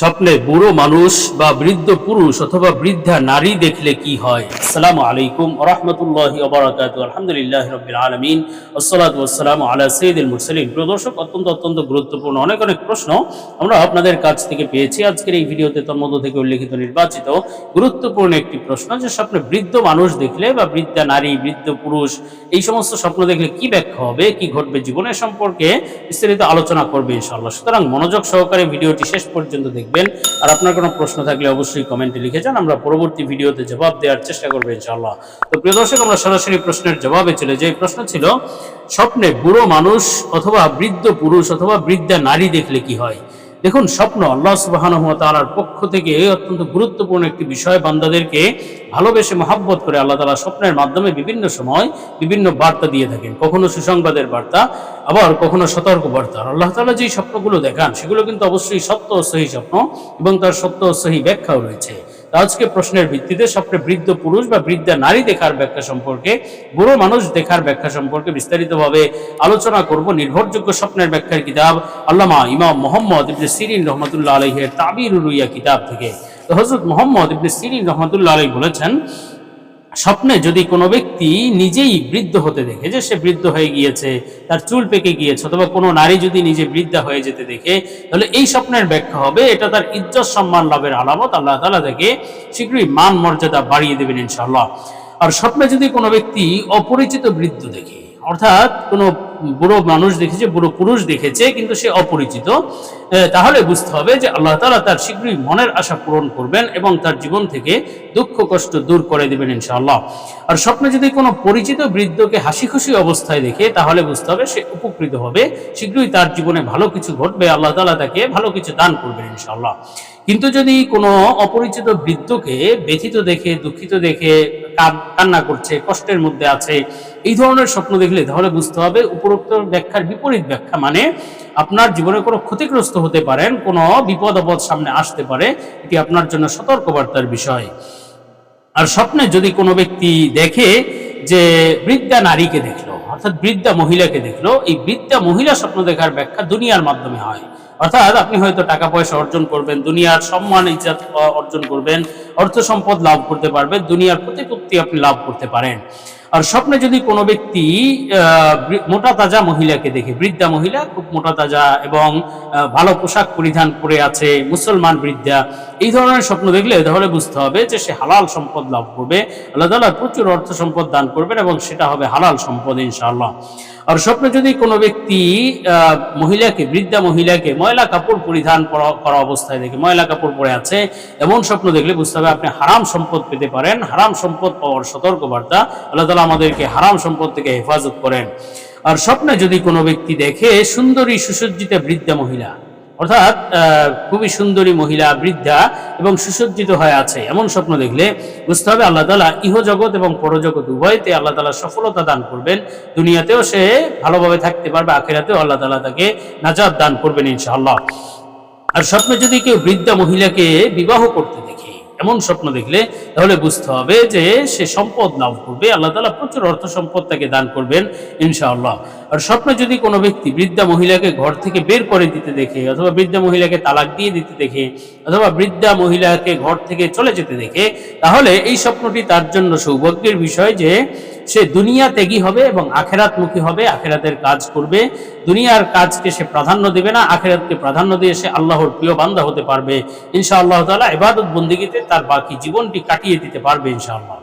স্বপ্নে বুড়ো মানুষ বা বৃদ্ধ পুরুষ অথবা বৃদ্ধা নারী দেখলে কি হয়? আসসালামু আলাইকুম রহমতুল্লাহ আলহামদুলিল্লাহ রবিল আলমিন। আসসালাম আলা সঈদুল মুরসালিন। প্রিয় দর্শক, অত্যন্ত অত্যন্ত গুরুত্বপূর্ণ অনেক অনেক প্রশ্ন আমরা আপনাদের কাছ থেকে পেয়েছি। আজকের এই ভিডিওতে তোর মধ্য থেকে উল্লেখিত নির্বাচিত গুরুত্বপূর্ণ একটি প্রশ্ন যে, স্বপ্নে বৃদ্ধ মানুষ দেখলে বা বৃদ্ধা নারী, বৃদ্ধ পুরুষ এই সমস্ত স্বপ্ন দেখলে কি ব্যাখ্যা হবে, কি ঘটবে জীবনের সম্পর্কে বিস্তারিত আলোচনা করবে ইনশাআল্লাহ। সুতরাং মনোযোগ সহকারে ভিডিওটি শেষ পর্যন্ত দেখবেন। আর আপনার কোনো প্রশ্ন থাকলে অবশ্যই কমেন্টে লিখে যান। আমরা পরবর্তী ভিডিওতে জবাব দেওয়ার চেষ্টা করব ইনশাআল্লাহ। তো প্রিয় দর্শক, আমরা সরাসরি প্রশ্নের জবাবে চলে যাই। প্রশ্ন ছিল, স্বপ্নে বুড়ো মানুষ অথবা বৃদ্ধ পুরুষ অথবা বৃদ্ধা নারী দেখলে কি হয়? দেখুন, স্বপ্ন আল্লাহ সুবাহানহ তালার পক্ষ থেকে অত্যন্ত গুরুত্বপূর্ণ একটি বিষয় বান্দাদেরকে ভালোবেসে মহাব্বত করে আল্লাহ তালা স্বপ্নের মাধ্যমে বিভিন্ন সময় বিভিন্ন বার্তা দিয়ে থাকেন। কখনো সুসংবাদের বার্তা, আবার কখনো সতর্ক বার্তা আল্লাহ তালা যেই স্বপ্নগুলো দেখান, সেগুলো কিন্তু অবশ্যই সত্য ও সহি স্বপ্ন এবং তার সত্য ও সহি ব্যাখ্যাও রয়েছে। আজকে প্রশ্নের ভিত্তিতে সবচেয়ে বৃদ্ধ পুরুষ বা বৃদ্ধা নারী দেখার ব্যাখ্যা সম্পর্কে, বুড়ো মানুষ দেখার ব্যাখ্যা সম্পর্কে বিস্তারিতভাবে আলোচনা করব। নির্ভরযোগ্য স্বপ্নের ব্যাখ্যার কিতাব আল্লামা ইমাম মোহাম্মদ ইবনে সিরিন রহমতুল্লাহ আলহের তাবির রুইয়া কিতাব থেকে। তো হজরত মোহাম্মদ ইবনে সিরিন রহমতুল্লাহ আলহী বলেছেন স্বপ্নে যদি কোনো ব্যক্তি নিজেই বৃদ্ধ হতে দেখে, যে সে বৃদ্ধ হয়ে গিয়েছে, তার চুল পেকে গিয়েছে, অথবা কোনো নারী যদি নিজে বৃদ্ধা হয়ে যেতে দেখে, তাহলে এই স্বপ্নের ব্যাখ্যা হবে, এটা তার ইজ্জত সম্মান লাভের আলামত, আল্লাহ তালা থেকে শীঘ্রই মান মর্যাদা বাড়িয়ে দেবেন ইনশাল্লাহ আর স্বপ্নে যদি কোনো ব্যক্তি অপরিচিত বৃদ্ধ দেখে অর্থাৎ কোনো বুড়ো মানুষ দেখেছে, বুড়ো পুরুষ দেখেছে, কিন্তু সে অপরিচিত। তাহলে বুঝতে হবে যে আল্লাহ তালা তার শীঘ্রই মনের আশা পূরণ করবেন এবং তার জীবন থেকে দুঃখ, কষ্ট দূর করে দেবেন ইনশাআল্লাহ। আর স্বপ্নে যদি কোনো পরিচিত বৃদ্ধকে হাসি খুশি অবস্থায় দেখে, তাহলে বুঝতে হবে সে উপকৃত হবে। শীঘ্রই তার জীবনে ভালো কিছু ঘটবে, আল্লাহ তালা তাকে ভালো কিছু দান করবেন ইনশাআল্লাহ। কিন্তু যদি কোনো অপরিচিত বৃদ্ধকে ব্যথিত দেখে, দুঃখিত দেখে, কান- কান্না করছে, কষ্টের মধ্যে আছে এই ধরনের স্বপ্ন দেখলে তাহলে বুঝতে হবে উপরোক্ত ব্যাখ্যার বিপরীত ব্যাখ্যা মানে আপনার জীবনে কোনো ক্ষতিগ্রস্ত হতে পারেন, কোনো বিপদ আপদ সামনে আসতে পারে, এটি আপনার জন্য সতর্কবার্তার বিষয়। আর স্বপ্নে যদি কোনো ব্যক্তি দেখে যে বৃদ্ধা নারীকে দেখল, অর্থাৎ বৃদ্ধা মহিলাকে দেখল, এই বৃদ্ধা মহিলা স্বপ্ন দেখার ব্যাখ্যা দুনিয়ার মাধ্যমে হয়। অর্থাৎ আপনি হয়তো টাকা পয়সা অর্জন করবেন, দুনিয়ার সম্মান, ইজ্জত অর্জন করবেন, অর্থ সম্পদ লাভ করতে পারবেন, দুনিয়ার প্রতিপত্তি আপনি লাভ করতে পারেন। আর স্বপ্নে যদি কোনো ব্যক্তি মোটা তাজা মহিলাকে দেখে, বৃদ্ধা মহিলা, খুব মোটা তাজা এবং ভালো পোশাক পরিধান করে আছে, মুসলমান বৃদ্ধা, এই ধরনের স্বপ্ন দেখলে তাহলে বুঝতে হবে যে সে হালাল সম্পদ লাভ করবে। আল্লাহ তালা প্রচুর অর্থ সম্পদ দান করবেন এবং সেটা হবে হালাল সম্পদ ইনশাআল্লাহ। আর স্বপ্ন যদি কোনো ব্যক্তি মহিলাকে, বৃদ্ধা মহিলাকে ময়লা কাপড় পরিধান করা অবস্থায় দেখে, ময়লা কাপড় পরে আছে, এমন স্বপ্ন দেখলে বুঝতে হবে আপনি হারাম সম্পদ পেতে পারেন, হারাম সম্পদ পাওয়ার সতর্কবার্তা, আল্লাহ তালা আমাদেরকে হারাম সম্পদ থেকে হেফাজত করেন। আর স্বপ্নে যদি কোনো ব্যক্তি দেখে, সুন্দরী, সুসজ্জিত, বৃদ্ধা মহিলা অর্থাৎ খুবই সুন্দরী মহিলা, বৃদ্ধা এবং সুসজ্জিত হয়ে আছে। এমন স্বপ্ন দেখলে বুঝতে হবে আল্লাহ তালা ইহজগৎ এবং পরজগৎ উভয়তে আল্লাহ তালা সফলতা দান করবেন। দুনিয়াতেও সে ভালোভাবে থাকতে পারবে, আখেরাতেও আল্লাহ তালা তাকে নাজাদ দান করবেন ইনশাআল্লাহ। আর স্বপ্নে যদি কেউ বৃদ্ধা মহিলাকে বিবাহ করতে দেখে এমন স্বপ্ন দেখলে তাহলে বুঝতে হবে যে সে সম্পদ লাভ করবে। আল্লাহ তালা প্রচুর অর্থ সম্পদ তাকে দান করবেন, ইনশাআল্লাহ। আর স্বপ্নে যদি কোনো ব্যক্তি বৃদ্ধা মহিলাকে ঘর থেকে বের করে দিতে দেখে, অথবা বৃদ্ধা মহিলাকে তালাক দিয়ে দিতে দেখে, অথবা বৃদ্ধা মহিলাকে ঘর থেকে চলে যেতে দেখে, তাহলে এই স্বপ্নটি তার জন্য সৌভাগ্যের বিষয় যে সে দুনিয়া ত্যাগী হবে এবং আখেরাতমুখী হবে, আখেরাতের কাজ করবে। দুনিয়ার কাজকে সে প্রাধান্য দেবে না, আখেরাতকে প্রাধান্য দিয়ে সে আল্লাহর প্রিয় বান্ধা হতে পারবে। ইনশাআল্লাহ তালা এবাদত বন্দিগিতে তার বাকি জীবনটি কাটিয়ে দিতে পারবে ইনশাআল্লাহ।